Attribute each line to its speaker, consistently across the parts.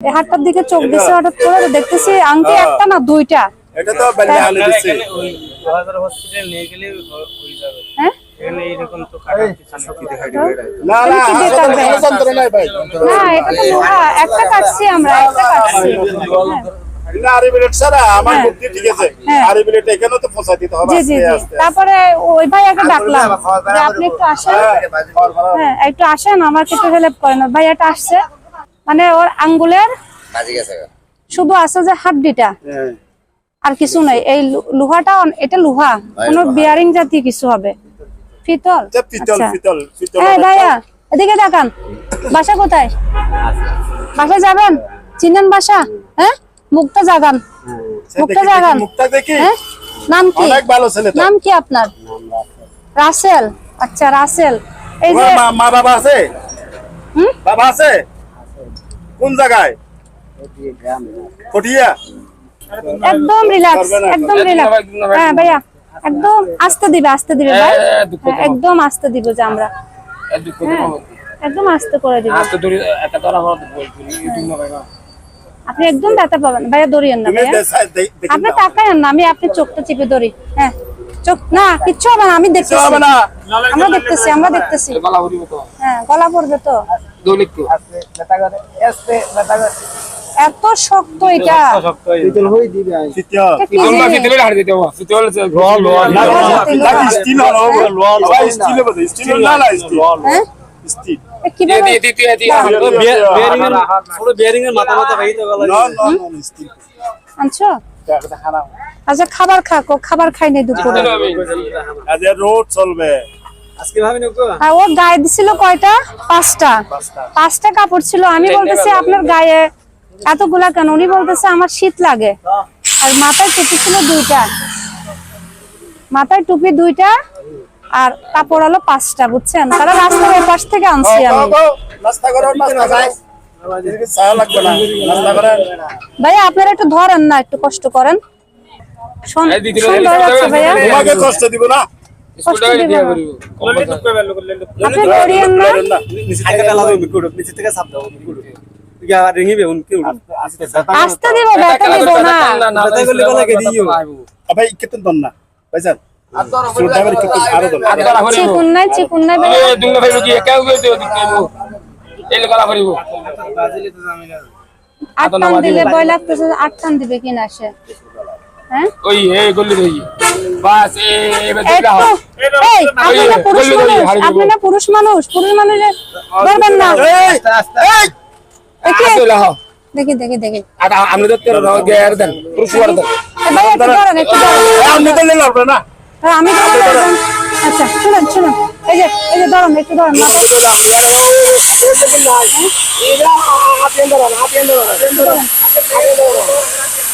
Speaker 1: এই হাটটার দিকে চোখ দিছে হঠাৎ করে তো দেখতেছি আংটি একটা না দুইটা।
Speaker 2: এটা তো বেলে আনে দিচ্ছে
Speaker 3: ওই হসপিটাল নিয়ে গেলে হয়ে যাবে।
Speaker 1: হ্যাঁ?
Speaker 2: ভাই
Speaker 1: এটা একটা কাটছি আমরা একটা কাটছি। হ্যাঁ। হ্যাঁ। তারপরে ওই ভাইয়াকে ডাকলাম। আপনি একটু আসেন। হ্যাঁ একটু আসেন আমাকে একটু হেল্প করেন। ওই ভাইয়াটা আসছে। মানে ওর আঙ্গুলের শুধু আছে যে হাড্ডিটা।
Speaker 2: হ্যাঁ।
Speaker 1: আর কিছু নাই। এই লোহাটা অন- এটা লোহা। কোনো বিয়ারিং জাতীয় কিছু হবে। ফিতল?
Speaker 2: আচ্ছা, পিতল
Speaker 1: আচ্ছা।
Speaker 2: পিতল পিতল
Speaker 1: এই ভাইয়া এদিকে দেখান বাসা কোথায়? বাসা যাবেন? চিনেন বাসা? হ্যাঁ? মুখটা জাগান। মুখটা জাগান।
Speaker 2: মুখটা দেখি।
Speaker 1: হ্যাঁ? নাম কি?
Speaker 2: অনেক ভালো ছেলে তো।
Speaker 1: নাম কি আপনার? রাসেল। আচ্ছা রাসেল। এই যে
Speaker 2: মা- মা বাবা আছে?
Speaker 1: হুম?
Speaker 2: বাবা আছে? কোন জায়গায়? কটিয়া
Speaker 1: একদম রিল্যাক্স
Speaker 2: না।
Speaker 1: একদম রিল্যাক্স হ্যাঁ ভাইয়া একদম আস্তে দিবে আস্তে দিবে ভাই। হ্যাঁ, একদম আস্তে দিব যে আমরা। হ্যাঁ একদম আস্তে করে দিব। আপনি একদম ব্যথা পাবেন ভাইয়া দৌড়িয়েন না ভাইয়া। আপনি তাকায়েন না আমি আপনি চোখটা চিপে ধরি। হ্যাঁ চোখ না কিচ্ছু হবে না আমি দেখতেছি। আমরা দেখতেছি আমরা দেখতেছি। হ্যাঁ গলা পড়বে তো। এত শক্ত এটা।
Speaker 2: তৃতীয়।
Speaker 1: এটা কি? জিনিস?
Speaker 2: লাগ স্টিল হলো ভাই স্টিল হবে স্টিল না না স্টিল
Speaker 1: হ্যাঁ?
Speaker 2: স্টিল
Speaker 1: এ কীভাবে
Speaker 3: বিয়ারিং এর মাথা মাথা ভেঙে গেল
Speaker 2: না না না স্টিল
Speaker 1: আনছো? আচ্ছা খাবার খাকো খাবার খাই নাই দুপুরে।
Speaker 2: আজ রোড চলবে।
Speaker 1: ও গায়ে দিছিল কয়টা? পাঁচটা। পাঁচটা। কাপড় ছিল। আমি বলতেছি আপনার গায়ে এতগুলা কেন? উনি বলতেছে আমার শীত লাগে। আর মাথায় টুপি ছিল দুইটা। মাথায় টুপি দুইটা আর কাপড় হলো পাঁচটা বুঝছেন? তারা রাস্তার ওই পাশ থেকে আনছি আমি। আপনারা একটু ধরেন না একটু কষ্ট করেন। ভাইয়া।
Speaker 2: কষ্ট দিব না।
Speaker 1: কষ্ট আপনি দৌড়িয়েন না
Speaker 3: নিচে থেকে চাপ দাও উনকে
Speaker 1: দিব ব্যথা দিব না।
Speaker 3: বলে দিও
Speaker 2: ভাই কিতন দন না
Speaker 1: চিকুন নাই ভাইয়া আট টান দিলে ভয় লাগতেছে যে আট টান দিবে কিনা সে। হ্যাঁ?
Speaker 4: ওই গল্লি রই বাস এবার
Speaker 1: এই পুরুষ মানুষ পুরুষ মানুষ পুরুষ মানুষের ধরবেন না।
Speaker 2: এই এই
Speaker 1: দেখি দেখি দেখি। দেখি
Speaker 4: আর আমি তো তেরো দেন পুরুষ ওয়ার দেন।
Speaker 1: ভাই একটু ধরেন একটু ধরেন।
Speaker 2: আপনি তো লাগবে না।
Speaker 1: হ্যাঁ, আমি আচ্ছা শুনুন শুনুন। এই যে এই যে ধরেন একটু ধরেন মাথায়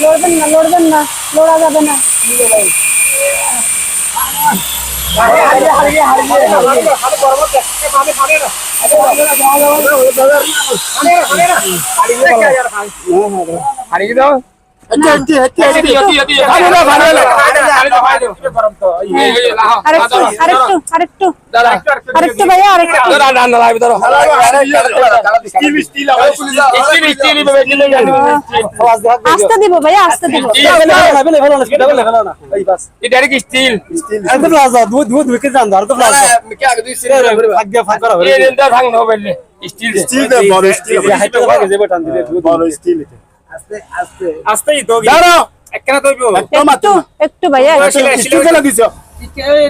Speaker 1: লড়বেন না লড়বেন না লড়া যাবে না।
Speaker 4: হারিয়ে দাও।
Speaker 1: আরেকটু ভাইয়া আস্তে দিব ভাইয়া আস্তে দিব
Speaker 4: স্টিল স্টিল
Speaker 2: স্টিল
Speaker 3: আস্তেই তো
Speaker 2: দাঁড়াও।
Speaker 3: একখানা তৈব
Speaker 1: একটু একটু ভাইয়া। একটু।
Speaker 2: স্টিল দিছো।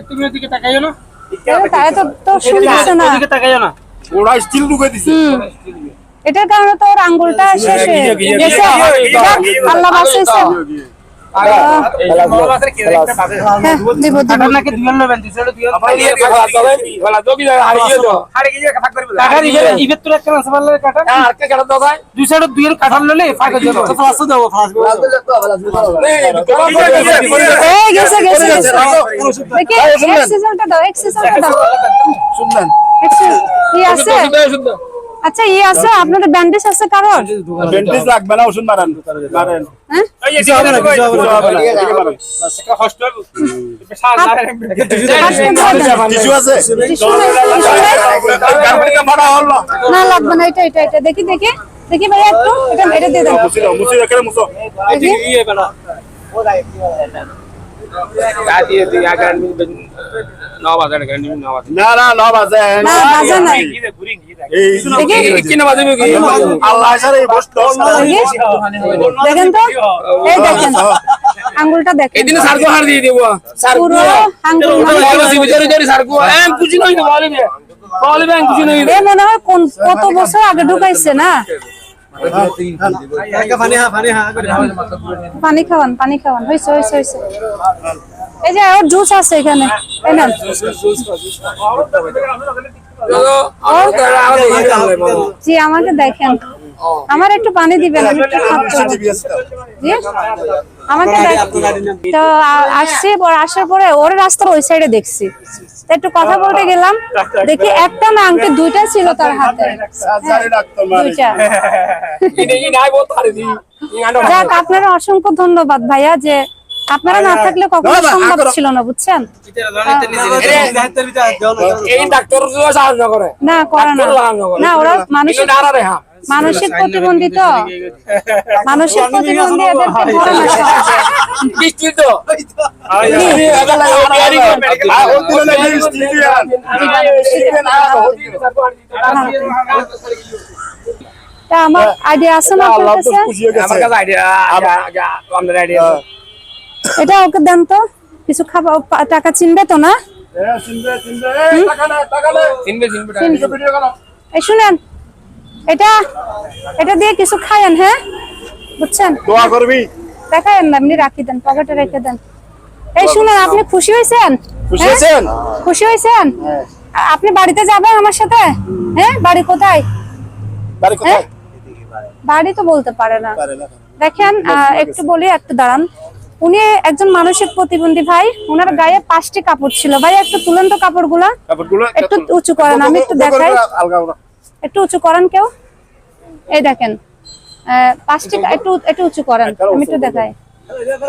Speaker 4: তুমি ওদিকে তাকাইও না।
Speaker 1: তাই তো তো না।
Speaker 3: তাকাইও না।
Speaker 2: স্টিল ঢুকে দিছে।
Speaker 1: এটার কারণে তো ওর আঙ্গুলটা শেষ হয়ে গেছে। আল্লাহ বাঁচিয়েছে
Speaker 2: শুনলেন
Speaker 1: আচ্ছা ই আছে আপনাদের ব্যান্ডেজ আছে কারণ
Speaker 2: বেন্টিস লাগবে না ওষুধ মারেন। না, না, না
Speaker 1: না লাগবে না এটা এটা এটা দেখি দেখি দেখি ভাই একটু এটা এটা দিয়ে দেন
Speaker 2: মুছি দাও মুছি এখানে মুছো
Speaker 1: দেখি না
Speaker 2: না না ন বাজে
Speaker 1: না বাজে নাই
Speaker 2: এই
Speaker 1: দেখি
Speaker 2: আল্লাহ ছাড়া এই বস্তু
Speaker 1: দেখি দেখেন তো? এই দেখেন। আঙ্গুলটা দেখেন। পুরো আঙ্গুল এ মনে হয় কোন কত বছর আগে ঢুকাইছে না?
Speaker 3: পানি হা পানি হা
Speaker 1: পানি খাওয়ান পানি খাওয়ান। হয়েছে হয়েছে হয়েছে এই যে ওর জুস আছে এখানে। এই নেন। জি আমাকে দেখেন। আমার একটু পানি দিবেন আমাকে তো আসছি আসার পরে ওর রাস্তার ওই সাইডে দেখছি। একটু কথা বলতে গেলাম। দেখি একটা না আংটি দুইটা ছিল তার হাতে।
Speaker 2: মারে
Speaker 1: দুইটা। যাক আপনারা অসংখ্য ধন্যবাদ ভাইয়া যে আপনারা না থাকলে কখনো সম্ভব ছিল না বুঝছেন
Speaker 4: এই ডাক্তার
Speaker 1: না করে না ওরা
Speaker 4: হ্যাঁ
Speaker 1: মানসিক প্রতিবন্ধী তো মানসিক প্রতিবন্ধী আমার আইডিয়া আছে না
Speaker 2: হয়ে
Speaker 4: আমার কাছে আইডিয়া আমাদের আইডিয়া
Speaker 1: এটা ওকে দেন তো। কিছু খাবার টাকা চিনবে তো না?
Speaker 2: এ চিনবে চিনবে। এই
Speaker 1: শুনেন এটা এটা দিয়ে কিছু খায়েন হ্যাঁ? বুঝছেন?
Speaker 2: দোয়া করবি।
Speaker 1: দেখায়েন না এমনি রাখি দেন পকেটে রেখে দেন। এই শুনেন আপনি খুশি হয়েছেন?
Speaker 2: খুশি
Speaker 1: হ্যাঁ?
Speaker 2: হয়েছেন?
Speaker 1: খুশি হয়েছেন? আপনি বাড়িতে যাবেন আমার সাথে? হ্যাঁ? বাড়ি কোথায়?
Speaker 2: বাড়ি কোথায়?
Speaker 1: বাড়ি তো বলতে পারে না। দেখেন আহ, একটু বলি একটু দাঁড়ান। উনি একজন মানসিক প্রতিবন্ধী ভাই। ওনার গায়ে পাঁচটি কাপড় ছিল। ভাই একটু তুলেন তো কাপড়গুলা। একটু উঁচু করেন আমি একটু দেখাই। একটু উঁচু করেন কেউ? এই দেখেন। পাঁচটি একটু একটু উঁচু করেন আমি একটু দেখাই।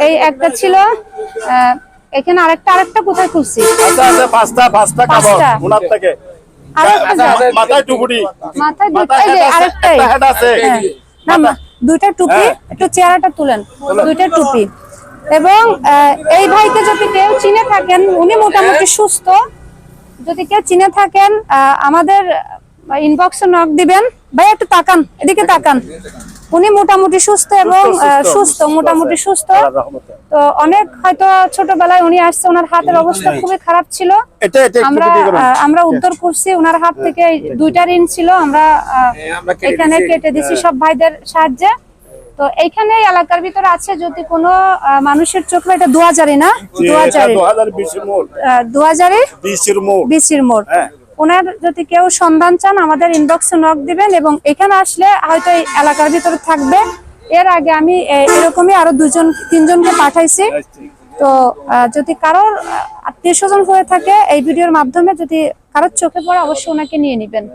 Speaker 1: এই একটা ছিল এখানে আরেকটা আরেকটা কোথায় খুলছি?
Speaker 2: পাঁচটা পাঁচটা কাপড় ওনার থেকে। মাথায় টুকুটি
Speaker 1: মাথায় আরেকটাই। হ্যাঁ। না দুইটা টুপি
Speaker 2: হ্যাঁ।
Speaker 1: একটু চেহারাটা তুলেন। দুইটা টুপি। এবং এই ভাইকে যদি কেউ চিনে থাকেন উনি মোটামুটি সুস্থ। যদি কেউ চিনে থাকেন আমাদের ইনবক্সে নক দিবেন। ভাই একটু তাকান এদিকে তাকান। উনি মোটামুটি সুস্থ এবং
Speaker 2: সুস্থ,
Speaker 1: মোটামুটি সুস্থ। তো অনেক হয়তো ছোটবেলায় উনি আসছে ওনার হাতের অবস্থা খুবই খারাপ ছিল। আমরা আমরা উদ্ধার করছি ওনার হাত থেকে দুইটা ঋণ ছিল। আমরা আহ, এখানে কেটে দিছি সব ভাইদের সাহায্যে। তো এইখানে এলাকার ভিতরে আছে যদি কোনো মানুষের চোখে এটা দু হাজারই না দু
Speaker 2: 2020 এর মোড়।
Speaker 1: দু হাজারই
Speaker 2: 20 এর মোড়।
Speaker 1: বিসির মোড়।
Speaker 2: হ্যাঁ।
Speaker 1: ওনার যদি কেউ সন্ধান চান আমাদের ইনবক্সে নক দিবেন এবং এখানে আসলে হয়তো এই এলাকার ভিতরে থাকবে। এর আগে আমি এরকমই আরও দুজন তিনজনকে পাঠাইছি। তো যদি কারোর আত্মীয় স্বজন হয়ে থাকে এই ভিডিওর মাধ্যমে যদি কারোর চোখে পড়ে অবশ্যই ওনাকে নিয়ে নেবেন।